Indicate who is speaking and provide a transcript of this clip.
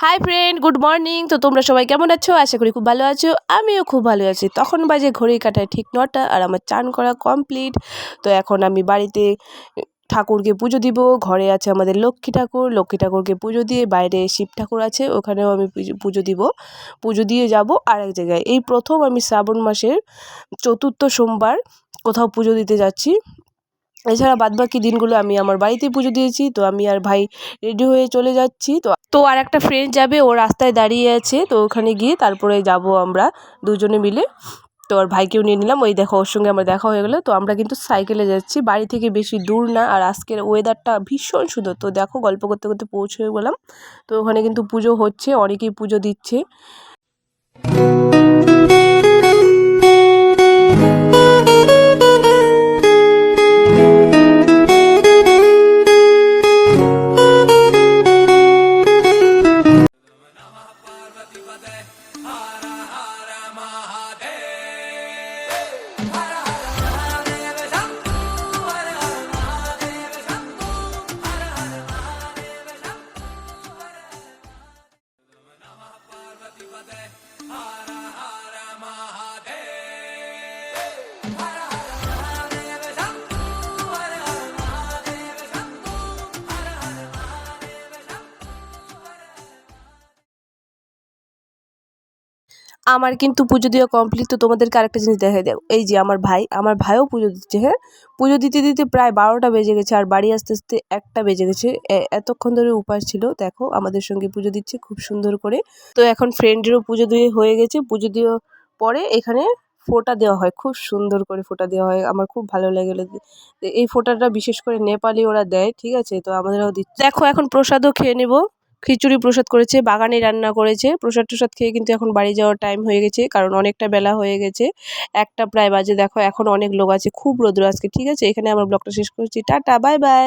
Speaker 1: Hi friend good morning তো তোমরা সবাই কেমন আছো? আশা করি খুব ভালো আছো। আমিও খুব ভালো আছি। তখন বাজে ঘড়ি কাটায় ঠিক নটা আর আমার চান করা কমপ্লিট তো এখন আমি বাড়িতে ঠাকুরকে পুজো দিব। ঘরে আছে আমাদের লক্ষ্মী ঠাকুর। লক্ষ্মী ঠাকুরকে পুজো দিয়ে বাইরে শিব ঠাকুর আছে। ওখানেও আমি পুজো- দিব। পুজো দিয়ে যাব আরেক জায়গায়। এই প্রথম আমি শ্রাবণ মাসের চতুর্থ সোমবার কোথাও পুজো দিতে যাচ্ছি। এছাড়া বাদবাকি দিনগুলো আমি আমার বাড়িতে পুজো দিয়েছি, তো আমি আর ভাই রেডি হয়ে চলে যাচ্ছি। তো তো আর একটা ফ্রেন্ড যাবে, ও রাস্তায় দাঁড়িয়ে আছে, তো ওখানে গিয়ে তারপরে যাব আমরা দুজনে মিলে। তো আর ভাইকেও নিয়ে নিলাম, ওই দেখো ওর সঙ্গে আমার দেখা হয়ে গেলো। তো আমরা কিন্তু সাইকেলে যাচ্ছি, বাড়ি থেকে বেশি দূর না, আর আজকের ওয়েদারটা ভীষণ সুন্দর। তো দেখো গল্প করতে করতে পৌঁছে গেলাম। তো ওখানে কিন্তু পুজো হচ্ছে, অনেকেই পুজো দিচ্ছে। गणपते हर हर আমার কিন্তু পুজো দেওয়া কমপ্লিট তো তোমাদেরকে আরেকটা জিনিস দেখাই দেবো। এই যে আমার ভাই, আমার ভাইও পুজো দিচ্ছে হ্যাঁ? পুজো দিতে দিতে প্রায় বারোটা বেজে গেছে আর বাড়ি আসতে আসতে একটা বেজে গেছে। এতক্ষণ ধরে উপাস ছিল, দেখো আমাদের সঙ্গে পুজো দিচ্ছে খুব সুন্দর করে। তো এখন ফ্রেন্ডেরও পুজো দিয়ে হয়ে গেছে। পুজো দেওয়ার পরে এখানে ফোঁটা দেওয়া হয়, খুব সুন্দর করে ফোঁটা দেওয়া হয়। আমার খুব ভালো লাগে দিয়ে। এই ফোঁটাটা বিশেষ করে নেপালি ওরা দেয়, ঠিক আছে? তো আমাদেরও দিচ্ছে। দেখো এখন প্রসাদও খেয়ে নেব। খিচুড়ি প্রসাদ করেছে, বাগানে রান্না করেছে। প্রসাদ টসাদ খেয়ে কিন্তু এখন বাড়ি যাওয়ার টাইম হয়ে গেছে, কারণ অনেকটা বেলা হয়ে গেছে। একটা প্রায় বাজে, দেখো, এখন অনেক লোক আছে, খুব রোদ্র আজকে, ঠিক আছে? এখানে আমার ব্লগটা শেষ করছি। Tata bye bye